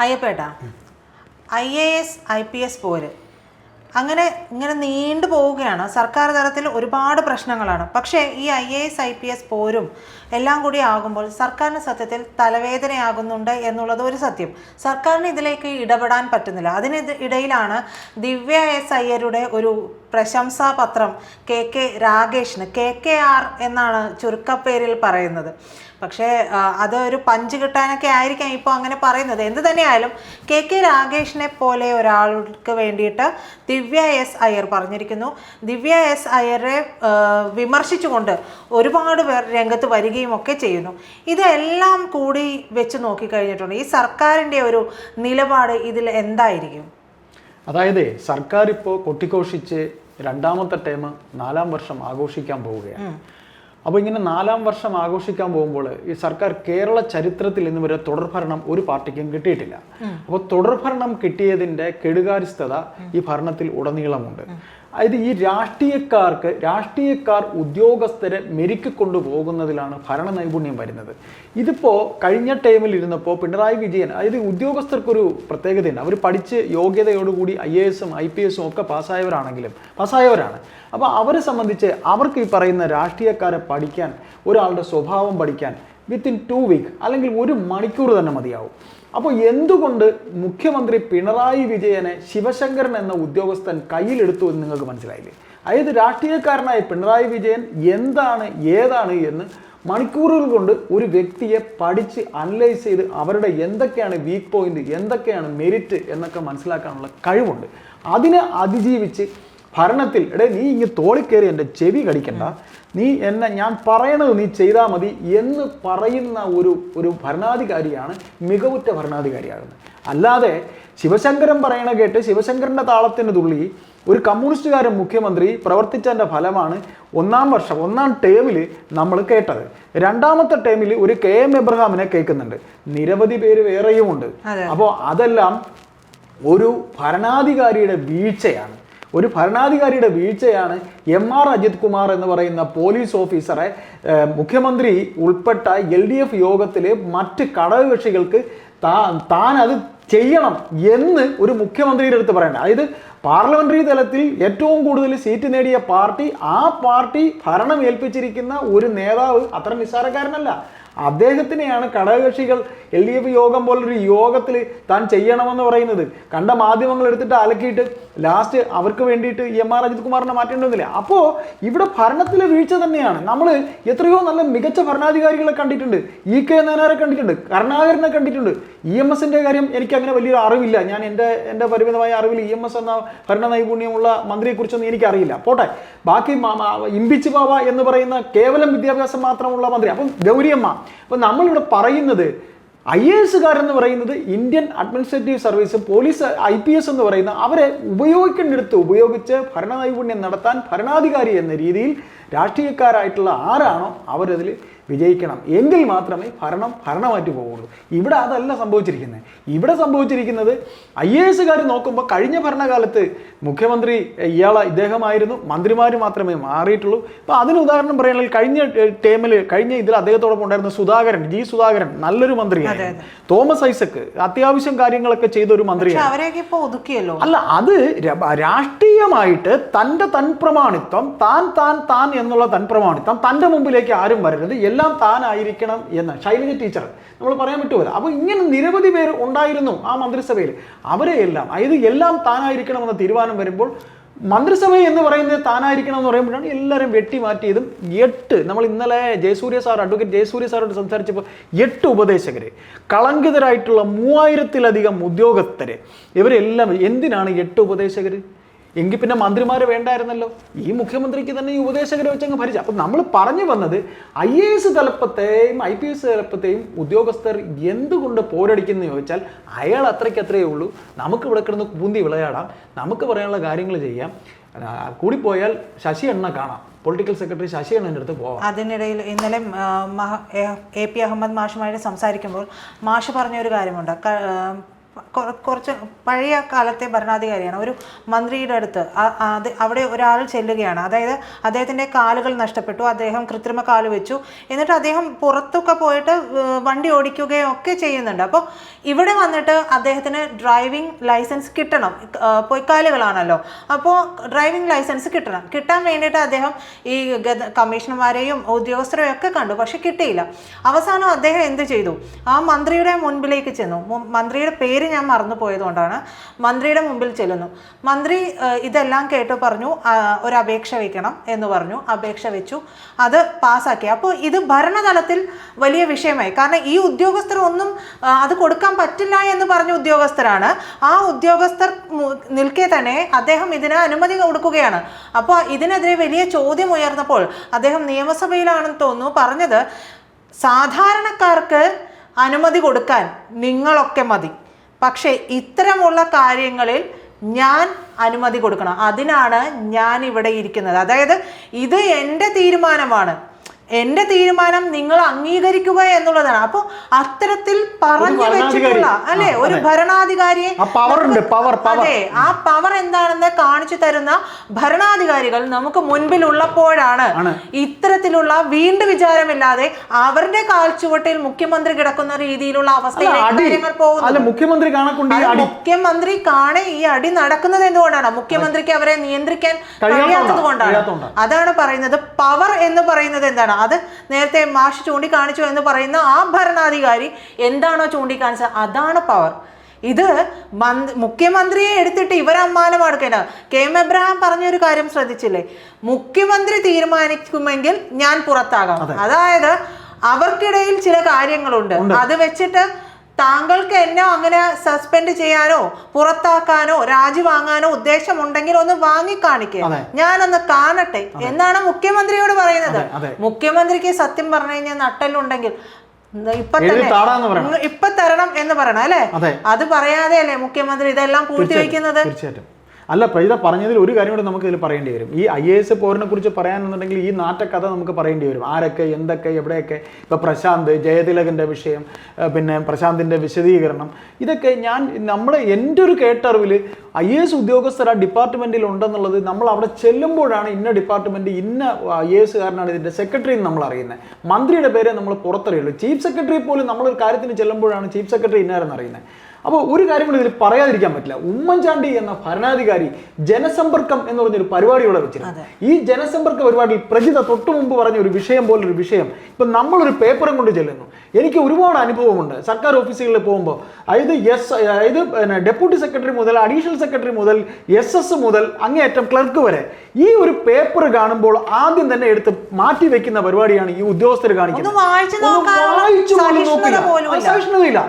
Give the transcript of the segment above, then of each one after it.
അയ്യപ്പേട്ട. I A S I P S പോര്. അങ്ങനെ ഇങ്ങനെ നീണ്ടു പോവുകയാണ്. സർക്കാർ തലത്തിൽ ഒരുപാട് പ്രശ്നങ്ങളാണ്. പക്ഷേ ഈ I A S I P S പോരും എല്ലാം കൂടി ആകുമ്പോൾ സർക്കാരിന് സത്യത്തിൽ തലവേദനയാകുന്നുണ്ട് എന്നുള്ളത് ഒരു സത്യം. സർക്കാരിന് ഇതിലേക്ക് ഇടപെടാൻ പറ്റുന്നില്ല. അതിന് ഇടയിലാണ് ദിവ്യ എസ് അയ്യരുടെ ഒരു പ്രശംസാ പത്രം കെ കെ രാഗേഷിന് കെ കെ ആർ എന്നാണ് ചുരുക്കപ്പേരിൽ പറയുന്നത്. പക്ഷേ അത് ഒരു പഞ്ച് കിട്ടാനൊക്കെ ആയിരിക്കാം ഇപ്പോൾ അങ്ങനെ പറയുന്നത്. എന്ത് തന്നെയായാലും കെ കെ രാഗേഷിനെ പോലെ ഒരാൾക്ക് വേണ്ടിയിട്ട് ദിവ്യ എസ് അയ്യർ പറഞ്ഞിരിക്കുന്നു. ദിവ്യ എസ് അയ്യരെ വിമർശിച്ചുകൊണ്ട് ഒരുപാട് പേർ രംഗത്ത് വരികയും ഒക്കെ ചെയ്യുന്നു. ഇതെല്ലാം കൂടി വെച്ച് നോക്കിക്കഴിഞ്ഞിട്ടുണ്ട്. ഈ സർക്കാരിന്റെ ഒരു നിലപാട് ഇതിൽ എന്തായിരിക്കും? അതായത് സർക്കാർ ഇപ്പോൾ കൊട്ടിഘോഷിച്ച് രണ്ടാമത്തെ ടൈം നാലാം വർഷം ആഘോഷിക്കാൻ പോവുകയാണ്. അപ്പോൾ ഇങ്ങനെ നാലാം വർഷം ആഘോഷിക്കാൻ പോകുമ്പോൾ ഈ സർക്കാർ കേരള ചരിത്രത്തിൽ ഇന്ന് വരെ തുടർഭരണം ഒരു പാർട്ടിക്കും കിട്ടിയിട്ടില്ല. അപ്പോൾ തുടർഭരണം കിട്ടിയതിന്റെ കെടുകാര്യസ്ഥത ഈ ഭരണത്തിൽ ഉടനീളമുണ്ട്. അതായത് ഈ രാഷ്ട്രീയക്കാർക്ക് രാഷ്ട്രീയക്കാർ ഉദ്യോഗസ്ഥരെ മെരുക്കി കൊണ്ടുപോകുന്നതിലാണ് ഭരണ നൈപുണ്യം വരുന്നത്. ഇതിപ്പോൾ കഴിഞ്ഞ ടൈമിൽ ഇരുന്നപ്പോൾ പിണറായി വിജയൻ അതായത് ഉദ്യോഗസ്ഥർക്കൊരു പ്രത്യേകതയുണ്ട്. അവർ പഠിച്ച് യോഗ്യതയോടുകൂടി ഐ എ എസും ഐ പി എസും ഒക്കെ പാസ്സായവരാണെങ്കിലും പാസ്സായവരാണ്. അപ്പോൾ അവരെ സംബന്ധിച്ച് അവർക്ക് ഈ പറയുന്ന രാഷ്ട്രീയക്കാരെ പഠിക്കാൻ ഒരാളുടെ സ്വഭാവം പഠിക്കാൻ വിത്തിൻ ടു വീക്ക് അല്ലെങ്കിൽ ഒരു മണിക്കൂർ തന്നെ മതിയാവും. അപ്പോൾ എന്തുകൊണ്ട് മുഖ്യമന്ത്രി പിണറായി വിജയനെ ശിവശങ്കരൻ എന്ന ഉദ്യോഗസ്ഥൻ കയ്യിലെടുത്തു എന്ന് നിങ്ങൾക്ക് മനസ്സിലായില്ലേ? അതായത് രാഷ്ട്രീയക്കാരനായ പിണറായി വിജയൻ എന്താണ് ഏതാണ് എന്ന് മണിക്കൂറുകൾ കൊണ്ട് ഒരു വ്യക്തിയെ പഠിച്ച് അനലൈസ് ചെയ്ത് അവരുടെ എന്തൊക്കെയാണ് വീക്ക് പോയിന്റ് എന്തൊക്കെയാണ് മെരിറ്റ് എന്നൊക്കെ മനസ്സിലാക്കാനുള്ള കഴിവുണ്ട്. അതിനെ അതിജീവിച്ച് ഭരണത്തിൽ എടേ നീ ഇങ്ങ് തോളിക്കേറി എന്റെ ചെവി കടിക്കണ്ട. നീ എന്നെ ഞാൻ പറയണത് നീ ചെയ്താൽ മതി എന്ന് പറയുന്ന ഒരു ഒരു ഭരണാധികാരിയാണ് മികവുറ്റ ഭരണാധികാരിയാകുന്നത്. അല്ലാതെ ശിവശങ്കരൻ പറയണ കേട്ട് ശിവശങ്കരന്റെ താളത്തിന് തുള്ളി ഒരു കമ്മ്യൂണിസ്റ്റുകാരൻ മുഖ്യമന്ത്രി പ്രവർത്തിച്ചതിന്റെ ഫലമാണ് ഒന്നാം വർഷം ഒന്നാം ടേമിൽ നമ്മൾ കേട്ടത്. രണ്ടാമത്തെ ടേമിൽ ഒരു കെ എം എബ്രഹാമിനെ കേൾക്കുന്നുണ്ട്. നിരവധി പേര് വേറെയുമുണ്ട്. ഉണ്ട് അപ്പോൾ അതെല്ലാം ഒരു ഭരണാധികാരിയുടെ വീഴ്ചയാണ്. ഒരു ഭരണാധികാരിയുടെ വീഴ്ചയാണ് എം ആർ അജിത് കുമാർ എന്ന് പറയുന്ന പോലീസ് ഓഫീസറെ മുഖ്യമന്ത്രി ഉൾപ്പെട്ട എൽ ഡി എഫ് യോഗത്തിലെ മറ്റ് ഘടകകക്ഷികൾക്ക് താ താൻ അത് ചെയ്യണം എന്ന് ഒരു മുഖ്യമന്ത്രിയുടെ അടുത്ത് പറയണ്ട. അതായത് പാർലമെന്ററി തലത്തിൽ ഏറ്റവും കൂടുതൽ സീറ്റ് നേടിയ പാർട്ടി ആ പാർട്ടി ഭരണം ഏൽപ്പിച്ചിരിക്കുന്ന ഒരു നേതാവ് അത്ര നിസ്സാരക്കാരനല്ല. അദ്ദേഹത്തിനെയാണ് ഘടകകക്ഷികൾ എൽ ഡി എഫ് യോഗം പോലൊരു യോഗത്തിൽ താൻ ചെയ്യണമെന്ന് പറയുന്നത്. കണ്ട മാധ്യമങ്ങൾ എടുത്തിട്ട് അലക്കിയിട്ട് ലാസ്റ്റ് അവർക്ക് വേണ്ടിയിട്ട് എം ആർ അജിത് കുമാറിനെ മാറ്റേണ്ടതില്ല. അപ്പോൾ ഇവിടെ ഭരണത്തിലെ വീഴ്ച തന്നെയാണ്. നമ്മൾ എത്രയോ നല്ല മികച്ച ഭരണാധികാരികളെ കണ്ടിട്ടുണ്ട്. ഇ കെ നായനാരെ കണ്ടിട്ടുണ്ട്. കരുണാകരനെ കണ്ടിട്ടുണ്ട്. ഇ എം എസിന്റെ കാര്യം എനിക്ക് അങ്ങനെ വലിയൊരു അറിവില്ല. ഞാൻ എന്റെ എന്റെ പരിമിതമായ അറിവിൽ ഇ എം എസ് എന്ന ഭരണ നൈപുണ്യമുള്ള മന്ത്രിയെക്കുറിച്ചൊന്നും എനിക്കറിയില്ല. പോട്ടെ. ബാക്കി ഇമ്പിച്ച് ബാബ എന്ന് പറയുന്ന കേവലം വിദ്യാഭ്യാസം മാത്രമുള്ള മന്ത്രി. അപ്പം ഗൗരിയമ്മ അപ്പം നമ്മളിവിടെ പറയുന്നത് ഐ എ എസ്സുകാരെന്ന് പറയുന്നത് Indian administrative service police I P S എന്ന് പറയുന്ന അവരെ ഉപയോഗിക്കേണ്ടിടത്ത് ഉപയോഗിച്ച് ഭരണനൈപുണ്യം നടത്താൻ ഭരണാധികാരി എന്ന രീതിയിൽ രാഷ്ട്രീയക്കാരായിട്ടുള്ള ആരാണോ അവരതിൽ വിജയിക്കണം. എങ്കിൽ മാത്രമേ ഭരണം ഭരണമായിട്ട് പോവുള്ളൂ. ഇവിടെ അതല്ല സംഭവിച്ചിരിക്കുന്നത് ഇവിടെ സംഭവിച്ചിരിക്കുന്നത് ഐ എ എസുകാർ നോക്കുമ്പോൾ കഴിഞ്ഞ ഭരണകാലത്ത് മുഖ്യമന്ത്രി ഇയാളെ ഇദ്ദേഹമായിരുന്നു. മന്ത്രിമാർ മാത്രമേ മാറിയിട്ടുള്ളൂ. അപ്പോൾ അതിന് ഉദാഹരണം പറയുകയാണെങ്കിൽ കഴിഞ്ഞ ടേമിൽ കഴിഞ്ഞ ഇതിൽ അദ്ദേഹത്തോടൊപ്പം ഉണ്ടായിരുന്ന സുധാകരൻ ജി സുധാകരൻ നല്ലൊരു മന്ത്രിയാണ് തോമസ് ഐസക്ക് അത്യാവശ്യം കാര്യങ്ങളൊക്കെ ചെയ്ത ഒരു മന്ത്രിയാണ് അല്ല അത് രാഷ്ട്രീയമായിട്ട് തന്റെ തൻപ്രമാണിത്വം താൻ താൻ താൻ എന്നുള്ള തൻപ്രമാണിത്വം തന്റെ മുമ്പിലേക്ക് ആരും വരരുത്. എല്ലാം താനായിരിക്കണം എന്ന് ശൈലജ ടീച്ചർ നമ്മൾ പറയാൻ പറ്റുമല്ലോ. അപ്പോൾ ഇങ്ങനെ നിരവധി പേർ ഉണ്ടായിരുന്നു ആ മന്ത്രിസഭയിൽ. അവരെ എല്ലാം അതായത് എല്ലാം താനായിരിക്കണം എന്ന തീരുമാനം വരുമ്പോൾ മന്ത്രിസഭ എന്ന് പറയുന്നത് താനായിരിക്കണം എന്ന് പറയുമ്പോഴാണ് എല്ലാവരും വെട്ടി മാറ്റിയതും എട്ട് നമ്മൾ ഇന്നലെ ജയസൂര്യ സാർ അഡ്വക്കേറ്റ് ജയസൂര്യ സാറോട് സംസാരിച്ചപ്പോൾ എട്ട് ഉപദേശകർ കളങ്കിതരായിട്ടുള്ള മൂവായിരത്തിലധികം ഉദ്യോഗസ്ഥർ ഇവരെല്ലാം എന്തിനാണ് എട്ട് ഉപദേശകര്? എങ്കിൽ പിന്നെ മന്ത്രിമാരെ വേണ്ടായിരുന്നല്ലോ. ഈ മുഖ്യമന്ത്രിക്ക് തന്നെ ഈ ഉപദേശകരെ വെച്ചങ്ങ് ഭരിച്ചു. അപ്പം നമ്മൾ പറഞ്ഞു വന്നത് ഐ എ എസ് തലപ്പത്തെയും ഐ പി എസ് തലപ്പത്തെയും ഉദ്യോഗസ്ഥർ എന്തുകൊണ്ട് പോരടിക്കുന്നു ചോദിച്ചാൽ അയാൾ അത്രയ്ക്ക് അത്രയേ ഉള്ളൂ. നമുക്ക് ഇവിടെ കിടന്ന് പൂന്തി വിളയാടാം. നമുക്ക് പറയാനുള്ള കാര്യങ്ങൾ ചെയ്യാം. കൂടിപ്പോയാൽ ശശി എണ്ണ കാണാം. പൊളിറ്റിക്കൽ സെക്രട്ടറി ശശി എണ്ണന്റെ അടുത്ത് പോവാം. അതിനിടയിൽ ഇന്നലെ എ- പി അഹമ്മദ് മാഷുമായിട്ട് സംസാരിക്കുമ്പോൾ മാഷ് പറഞ്ഞ ഒരു കാര്യമുണ്ട് കുറച്ച് പഴയ കാലത്തെ ഭരണാധികാരിയാണ്. ഒരു മന്ത്രിയുടെ അടുത്ത് അത് അവിടെ ഒരാൾ ചെല്ലുകയാണ്. അതായത് അദ്ദേഹത്തിന്റെ കാലുകൾ നഷ്ടപ്പെട്ടു. അദ്ദേഹം കൃത്രിമ കാൽ വെച്ചു. എന്നിട്ട് അദ്ദേഹം പുറത്തൊക്കെ പോയിട്ട് വണ്ടി ഓടിക്കുകയും ഒക്കെ ചെയ്യുന്നുണ്ട്. അപ്പോൾ ഇവിടെ വന്നിട്ട് അദ്ദേഹത്തിന് ഡ്രൈവിംഗ് ലൈസൻസ് കിട്ടണം. പൊയ്ക്കാലുകളാണല്ലോ. അപ്പോൾ ഡ്രൈവിംഗ് ലൈസൻസ് കിട്ടണം. കിട്ടാൻ വേണ്ടിയിട്ട് അദ്ദേഹം ഈ കമ്മീഷണർമാരെയും ഉദ്യോഗസ്ഥരെയും ഒക്കെ കണ്ടു. പക്ഷെ കിട്ടിയില്ല. അവസാനം അദ്ദേഹം എന്ത് ചെയ്തു? ആ മന്ത്രിയുടെ മുൻപിലേക്ക് ചെന്നു. മന്ത്രിയുടെ പേര് ഞാൻ മറന്നു പോയതുകൊണ്ടാണ് മന്ത്രിയുടെ മുമ്പിൽ ചെല്ലുന്നു. മന്ത്രി ഇതെല്ലാം കേട്ട് പറഞ്ഞു ഒരു അപേക്ഷ വെക്കണം എന്ന് പറഞ്ഞു. അപേക്ഷ വെച്ചു. അത് പാസ്സാക്കി. അപ്പോൾ ഇത് ഭരണതലത്തിൽ വലിയ വിഷയമായി. കാരണം ഈ ഉദ്യോഗസ്ഥർ ഒന്നും അത് കൊടുക്കാൻ പറ്റില്ല എന്ന് പറഞ്ഞ ഉദ്യോഗസ്ഥരാണ്. ആ ഉദ്യോഗസ്ഥർ നിൽക്കെ തന്നെ അദ്ദേഹം ഇതിന് അനുമതി കൊടുക്കുകയാണ്. അപ്പോൾ ഇതിനെതിരെ വലിയ ചോദ്യം ഉയർന്നപ്പോൾ അദ്ദേഹം നിയമസഭയിലാണെന്ന് തോന്നുന്നു. പറഞ്ഞത് സാധാരണക്കാർക്ക് അനുമതി കൊടുക്കാൻ നിങ്ങളൊക്കെ മതി. പക്ഷേ ഇത്തരമുള്ള കാര്യങ്ങളിൽ ഞാൻ അനുമതി കൊടുക്കണം. അതിനാണ് ഞാൻ ഇവിടെ ഇരിക്കുന്നത്. അതായത് ഇത് എന്റെ തീരുമാനമാണ്. എന്റെ തീരുമാനം നിങ്ങൾ അംഗീകരിക്കുക എന്നുള്ളതാണ്. അപ്പോൾ അത്തരത്തിൽ പറഞ്ഞു. വെച്ചിട്ടുള്ള അല്ലെ? ഒരു ഭരണാധികാരിയെ. അതെ ആ പവർ എന്താണെന്ന് കാണിച്ചു തരുന്ന ഭരണാധികാരികൾ നമുക്ക് മുൻപിൽ ഉള്ളപ്പോഴാണ്. ഇത്തരത്തിലുള്ള വീണ്ടും വിചാരമില്ലാതെ അവരുടെ കാൽച്ചുവട്ടിൽ മുഖ്യമന്ത്രി കിടക്കുന്ന രീതിയിലുള്ള അവസ്ഥയിലേക്ക് പോകുന്നത്. മുഖ്യമന്ത്രി കാണെ ഈ അടി നടക്കുന്നത് എന്തുകൊണ്ടാണ്? മുഖ്യമന്ത്രിക്ക് അവരെ നിയന്ത്രിക്കാൻ കഴിയാത്തത് കൊണ്ടാണ്. അതാണ് പറയുന്നത്. പവർ എന്ന് പറയുന്നത് എന്താണ്? അത് നേരത്തെ മാഷ് ചൂണ്ടിക്കാണിച്ചു എന്ന് പറയുന്ന ആ ഭരണാധികാരി എന്താണോ ചൂണ്ടിക്കാണിച്ചത്? അതാണ് പവർ ഇത് മന്ത് മുഖ്യമന്ത്രിയെ എടുത്തിട്ട് ഇവരമ്മാനമാടുക്കേണ്ട കെ എം എബ്രഹാം പറഞ്ഞൊരു കാര്യം ശ്രദ്ധിച്ചില്ലേ? മുഖ്യമന്ത്രി തീരുമാനിക്കുമെങ്കിൽ ഞാൻ പുറത്താകാം. അതായത് അവർക്കിടയിൽ ചില കാര്യങ്ങളുണ്ട്. അത് വെച്ചിട്ട് താങ്കൾക്ക് എന്നെ അങ്ങനെ സസ്പെൻഡ് ചെയ്യാനോ പുറത്താക്കാനോ രാജി വാങ്ങാനോ ഉദ്ദേശമുണ്ടെങ്കിൽ ഒന്ന് വാങ്ങിക്കാണിക്കുക. ഞാനൊന്ന് കാണട്ടെ. എന്നാണ് മുഖ്യമന്ത്രിയോട് പറയുന്നത്. മുഖ്യമന്ത്രിക്ക് സത്യം പറഞ്ഞു കഴിഞ്ഞാൽ നട്ടലുണ്ടെങ്കിൽ ഇപ്പൊ തന്നെ ഇപ്പൊ തരണം എന്ന് പറയണം അല്ലെ? അതെ. അത് പറയാതെ അല്ലേ മുഖ്യമന്ത്രി ഇതെല്ലാം പൂഴ്ത്തിവെക്കുന്നത് തീർച്ചയായിട്ടും. അല്ല പ്രജിത പറഞ്ഞതിൽ ഒരു കാര്യം കൂടെ നമുക്ക് ഇതിൽ പറയേണ്ടി വരും. ഈ ഐ എ എസ് പോരിനെ കുറിച്ച് പറയാനെന്നുണ്ടെങ്കിൽ ഈ നാട്ടക്കഥ നമുക്ക് പറയേണ്ടി വരും. ആരൊക്കെ എന്തൊക്കെ എവിടെയൊക്കെ? ഇപ്പോൾ പ്രശാന്ത് ജയതിലകന്റെ വിഷയം പിന്നെ പ്രശാന്തിന്റെ വിശദീകരണം. ഇതൊക്കെ ഞാൻ നമ്മൾ എന്റെ ഒരു കേട്ടറിവിൽ ഐ എ എസ് ഉദ്യോഗസ്ഥർ ആ ഡിപ്പാർട്ട്മെന്റിൽ ഉണ്ടെന്നുള്ളത് നമ്മൾ അവിടെ ചെല്ലുമ്പോഴാണ് ഇന്ന ഡിപ്പാർട്ട്മെന്റ് ഇന്ന ഐ എ എസ്കാരനാണ് ഇതിന്റെ സെക്രട്ടറി എന്ന് നമ്മൾ അറിയുന്നത്. മന്ത്രിയുടെ പേരെ നമ്മൾ പുറത്തറിയുള്ളൂ. ചീഫ് സെക്രട്ടറി പോലും നമ്മളൊരു കാര്യത്തിന് ചെല്ലുമ്പോഴാണ് ചീഫ് സെക്രട്ടറി ഇന്നാരെന്ന് അറിയുന്നത്. അപ്പോൾ ഒരു കാര്യം കൂടി ഇതിൽ പറയാതിരിക്കാൻ പറ്റില്ല. ഉമ്മൻചാണ്ടി എന്ന ഭരണാധികാരി ജനസമ്പർക്കം എന്ന് പറഞ്ഞൊരു പരിപാടി ഇവിടെ വെച്ചിരുന്നു ഈ ജനസമ്പർക്ക പരിപാടിയിൽ പ്രജിത തൊട്ടു മുമ്പ് പറഞ്ഞ ഒരു വിഷയം പോലൊരു വിഷയം ഇപ്പം നമ്മളൊരു പേപ്പറും കൊണ്ട് ചെല്ലുന്നു. എനിക്ക് ഒരുപാട് അനുഭവമുണ്ട്. സർക്കാർ ഓഫീസുകളിൽ പോകുമ്പോൾ അതായത് എസ് അതായത് പിന്നെ ഡെപ്യൂട്ടി സെക്രട്ടറി മുതൽ അഡീഷണൽ സെക്രട്ടറി മുതൽ എസ് എസ് മുതൽ അങ്ങേയറ്റം ക്ലർക്ക് വരെ ഈ ഒരു പേപ്പർ കാണുമ്പോൾ ആദ്യം തന്നെ എടുത്ത് മാറ്റി വെക്കുന്ന പരിപാടിയാണ് ഈ ഉദ്യോഗസ്ഥർ കാണിക്കുന്നത്. വായിച്ച് നോക്കില്ല.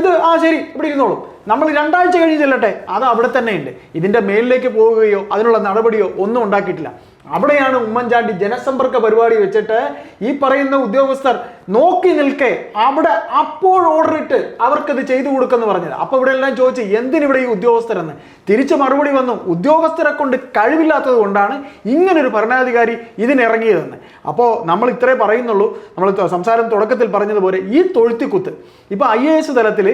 ഇത് ആ ശരി ഇവിടെ ഇരുന്നോളും. നമ്മൾ രണ്ടാഴ്ച കഴിഞ്ഞ് ചെല്ലട്ടെ അത് അവിടെ തന്നെ ഉണ്ട് ഇതിന്റെ മേലിലേക്ക് പോവുകയോ അതിനുള്ള നടപടിയോ ഒന്നും ഉണ്ടാക്കിയിട്ടില്ല. അവിടെയാണ് ഉമ്മൻചാണ്ടി ജനസമ്പർക്ക പരിപാടി വെച്ചിട്ട് ഈ പറയുന്ന ഉദ്യോഗസ്ഥർ നോക്കി നിൽക്കെ അവിടെ അപ്പോൾ ഓർഡർ ഇട്ട് അവർക്കത് ചെയ്തു കൊടുക്കുമെന്ന് പറഞ്ഞത്. അപ്പൊ ഇവിടെ എല്ലാം ചോദിച്ചു എന്തിനിവിടെ ഈ ഉദ്യോഗസ്ഥരെന്ന്? തിരിച്ചു മറുപടി വന്നു ഉദ്യോഗസ്ഥരെ കൊണ്ട് കഴിവില്ലാത്തത് കൊണ്ടാണ് ഇങ്ങനൊരു ഭരണാധികാരി ഇതിനിറങ്ങിയതെന്ന്. അപ്പോൾ നമ്മൾ ഇത്രേ പറയുന്നുള്ളൂ. നമ്മൾ സംസാരം തുടക്കത്തിൽ പറഞ്ഞതുപോലെ ഈ തൊഴുത്തിക്കുത്ത്. ഇപ്പൊ ഐ എ എസ് തലത്തിൽ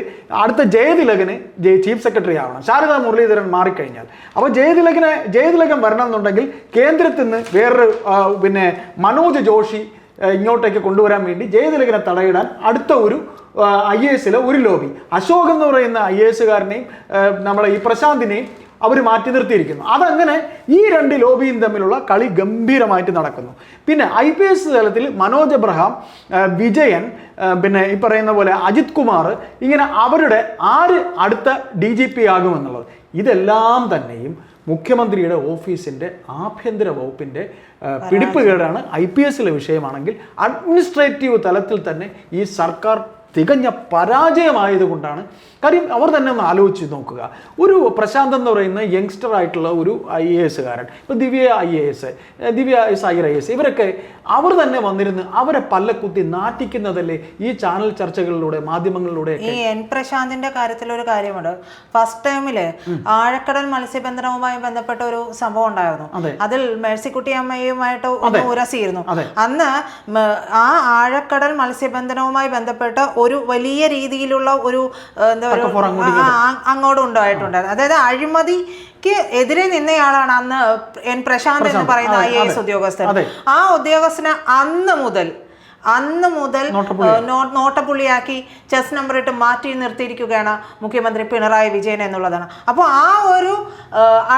അടുത്ത ജയതിലകന് ചീഫ് സെക്രട്ടറി ആവണം. ശാരദാ മുരളീധരൻ മാറിക്കഴിഞ്ഞാൽ. അപ്പോൾ ജയതിലകനെ ജയതിലകൻ വരണം എന്നുണ്ടെങ്കിൽ കേന്ദ്രത്തിൽ നിന്ന് വേറൊരു പിന്നെ മനോജ് ജോഷി ഇങ്ങോട്ടേക്ക് കൊണ്ടുവരാൻ വേണ്ടി ജയതിലകനെ തടയിടാൻ അടുത്ത ഒരു ഐ എ എസിലെ ഒരു ലോബി. അശോക് എന്ന് പറയുന്ന ഐ എ എസുകാരനെയും നമ്മളെ ഈ പ്രശാന്തിനെയും അവർ മാറ്റി നിർത്തിയിരിക്കുന്നു. അതങ്ങനെ ഈ രണ്ട് ലോബിയും തമ്മിലുള്ള കളി ഗംഭീരമായിട്ട് നടക്കുന്നു. പിന്നെ ഐ പി എസ് തലത്തിൽ മനോജ് എബ്രഹാം വിജയൻ പിന്നെ ഈ പറയുന്ന പോലെ അജിത് കുമാർ ഇങ്ങനെ അവരുടെ ആര് അടുത്ത ഡി ജി പി ആകുമെന്നുള്ളത്. ഇതെല്ലാം തന്നെയും മുഖ്യമന്ത്രിയുടെ ഓഫീസിന്റെ ആഭ്യന്തര വകുപ്പിന്റെ പിടിപ്പുകേടാണ് ഐ പി എസിലെ വിഷയമാണെങ്കിൽ അഡ്മിനിസ്ട്രേറ്റീവ് തലത്തിൽ തന്നെ ഈ സർക്കാർ തികഞ്ഞ പരാജയമായതുകൊണ്ടാണ്. കാര്യം അവർ തന്നെ ഒന്ന് ആലോചിച്ച് നോക്കുക. ഒരു പ്രശാന്ത് എന്ന് പറയുന്ന യങ്സ്റ്റർ ആയിട്ടുള്ള ഒരു ഐ എ എസുകാരൻ ഇപ്പം Divya I A S Divya S I I S ഇവരൊക്കെ അവർ തന്നെ വന്നിരുന്ന് അവരെ പല്ലക്കുത്തി നാറ്റിക്കുന്നതല്ലേ ഈ ചാനൽ ചർച്ചകളിലൂടെ മാധ്യമങ്ങളിലൂടെ ഈ എൻ പ്രശാന്തിന്റെ കാര്യത്തിൽ ഒരു കാര്യമുണ്ട് ഫസ്റ്റ് ടൈമിൽ ആഴക്കടൽ മത്സ്യബന്ധനവുമായി ബന്ധപ്പെട്ട ഒരു സംഭവം ഉണ്ടായിരുന്നു. അതിൽ മേഴ്സിക്കുട്ടി അമ്മയുമായിട്ട് ഉരസിയിരുന്നു. അന്ന് ആ ആഴക്കടൽ മത്സ്യബന്ധനവുമായി ബന്ധപ്പെട്ട ഒരു വലിയ രീതിയിലുള്ള ഒരു എന്താ forth അങ്ങോട്ടും ഉണ്ടായിട്ടുണ്ടായിരുന്നു. അതായത് അഴിമതിക്ക് എതിരെ നിന്നയാളാണ് അന്ന് എൻ പ്രശാന്ത് എന്ന് പറയുന്ന ഐ എ എസ് ഉദ്യോഗസ്ഥൻ. ആ ഉദ്യോഗസ്ഥനെ അന്ന് മുതൽ അന്ന് മുതൽ നോട്ടപ്പുള്ളി. നോട്ടപ്പുള്ളിയാക്കി ചെസ് നമ്പർ ഇട്ട് മാറ്റി നിർത്തിയിരിക്കുകയാണ് മുഖ്യമന്ത്രി പിണറായി വിജയൻ എന്നുള്ളതാണ്. അപ്പോൾ ആ ഒരു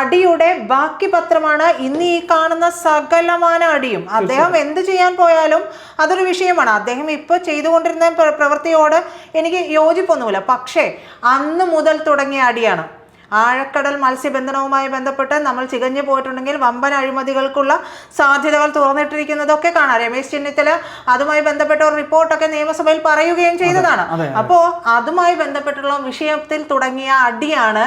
അടിയുടെ ബാക്കി പത്രമാണ് ഇന്ന് ഈ കാണുന്ന സകലമാന അടിയും. അദ്ദേഹം എന്ത് ചെയ്യാൻ പോയാലും അതൊരു വിഷയമാണ്. അദ്ദേഹം ഇപ്പോൾ ചെയ്തുകൊണ്ടിരുന്ന പ്രവൃത്തിയോട് എനിക്ക് യോജിപ്പൊന്നുമില്ല. പക്ഷേ അന്ന് മുതൽ തുടങ്ങിയ അടിയാണ്. ആഴക്കടൽ മത്സ്യബന്ധനവുമായി ബന്ധപ്പെട്ട് നമ്മൾ ചികഞ്ഞു പോയിട്ടുണ്ടെങ്കിൽ വമ്പൻ അഴിമതികൾക്കുള്ള സാധ്യതകൾ തുറന്നിട്ടിരിക്കുന്നതൊക്കെ കാണാം. രമേശ് ചെന്നിത്തല അതുമായി ബന്ധപ്പെട്ട ഒരു റിപ്പോർട്ടൊക്കെ നിയമസഭയിൽ പറയുകയും ചെയ്തതാണ്. അപ്പോ അതുമായി ബന്ധപ്പെട്ടുള്ള വിഷയത്തിൽ തുടങ്ങിയ അടിയാണ്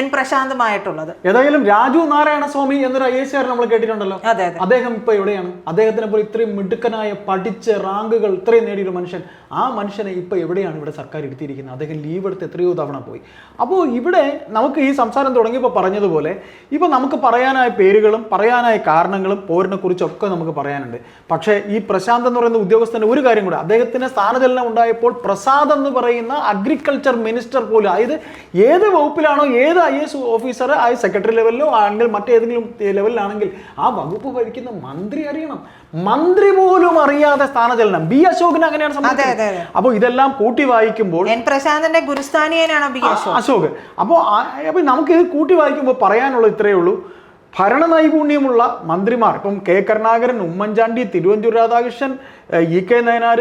എൻ പ്രശാന്തമായിട്ടുള്ളത്. ഏതായാലും രാജു നാരായണ സ്വാമി എന്നൊരു ഐ എസ് നമ്മൾ കേട്ടിട്ടുണ്ടല്ലോ. അദ്ദേഹം ഇപ്പൊ എവിടെയാണ്? അദ്ദേഹത്തിനെ പോലെ ഇത്രയും മിടുക്കനായ പഠിച്ച് റാങ്കുകൾ ഇത്രയും നേടിയൊരു മനുഷ്യൻ. ആ മനുഷ്യനെ ഇപ്പൊ എവിടെയാണ് ഇവിടെ സർക്കാർ ഇരുത്തിയിരിക്കുന്നത്? അദ്ദേഹം ലീവ് എടുത്ത് എത്രയോ തവണ പോയി. അപ്പോൾ ഇവിടെ നമുക്ക് ഈ സംസാരം തുടങ്ങിയപ്പോൾ പറഞ്ഞതുപോലെ ഇപ്പോൾ നമുക്ക് പറയാനായ പേരുകളും പറയാനായ കാരണങ്ങളും പോരിനെ കുറിച്ചൊക്കെ നമുക്ക് പറയാനുണ്ട്. പക്ഷേ ഈ പ്രശാന്ത് എന്ന് പറയുന്ന ഉദ്യോഗസ്ഥന്റെ ഒരു കാര്യം കൂടെ അദ്ദേഹത്തിന് സ്ഥാനചലനം ഉണ്ടായപ്പോൾ പ്രസാദ് എന്ന് പറയുന്ന അഗ്രികൾച്ചർ മിനിസ്റ്റർ പോലും അതായത് ഏത് വകുപ്പിലാണോ ഏത് ഐ എസ് ഓഫീസർ ആ സെക്രട്ടറി ലെവലിലോ ആണെങ്കിൽ മറ്റേതെങ്കിലും ലെവലിലാണെങ്കിൽ ആ വകുപ്പ് ഭരിക്കുന്ന മന്ത്രി അറിയണം. മന്ത്രി പോലും അറിയാതെ സ്ഥാനചലനം. ബി അശോകിന് അങ്ങനെയാണ് സംഭവിച്ചത്. അപ്പോൾ ഇതെല്ലാം കൂട്ടി വായിക്കുമ്പോൾ പ്രശാന്തിന്റെ ഗുരുസ്ഥാനീയനാണ് അശോക്? അപ്പോൾ അപ്പോൾ നമുക്ക് കൂട്ടി വായിക്കുമ്പോൾ പറയാനുള്ള ഇത്രയേ ഉള്ളൂ. ഭരണ നൈപുണ്യമുള്ള മന്ത്രിമാർ ഇപ്പം K Karunakaran Oommen Chandy Thiruvanchoor Radhakrishnan E K Nayanar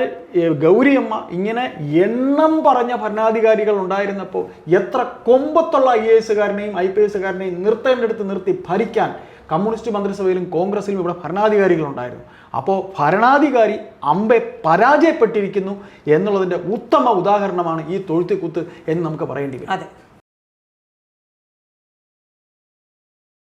Gouriamma ഇങ്ങനെ എണ്ണം പറഞ്ഞ ഭരണാധികാരികൾ ഉണ്ടായിരുന്നപ്പോൾ എത്ര കൊമ്പത്തുള്ള ഐ എ എസുകാരനെയും ഐ പി എസുകാരനെയും നിർത്തേണ്ടടുത്ത് നിർത്തി ഭരിക്കാൻ കമ്മ്യൂണിസ്റ്റ് മന്ത്രിസഭയിലും കോൺഗ്രസിലും ഇവിടെ ഭരണാധികാരികളുണ്ടായിരുന്നു അപ്പോൾ ഭരണാധികാരി അമ്പെ പരാജയപ്പെട്ടിരിക്കുന്നു എന്നുള്ളതിന്റെ ഉത്തമ ഉദാഹരണമാണ് ഈ തൊഴുത്തിക്കുത്ത് എന്ന് നമുക്ക് പറയേണ്ടി വരും. അതെ.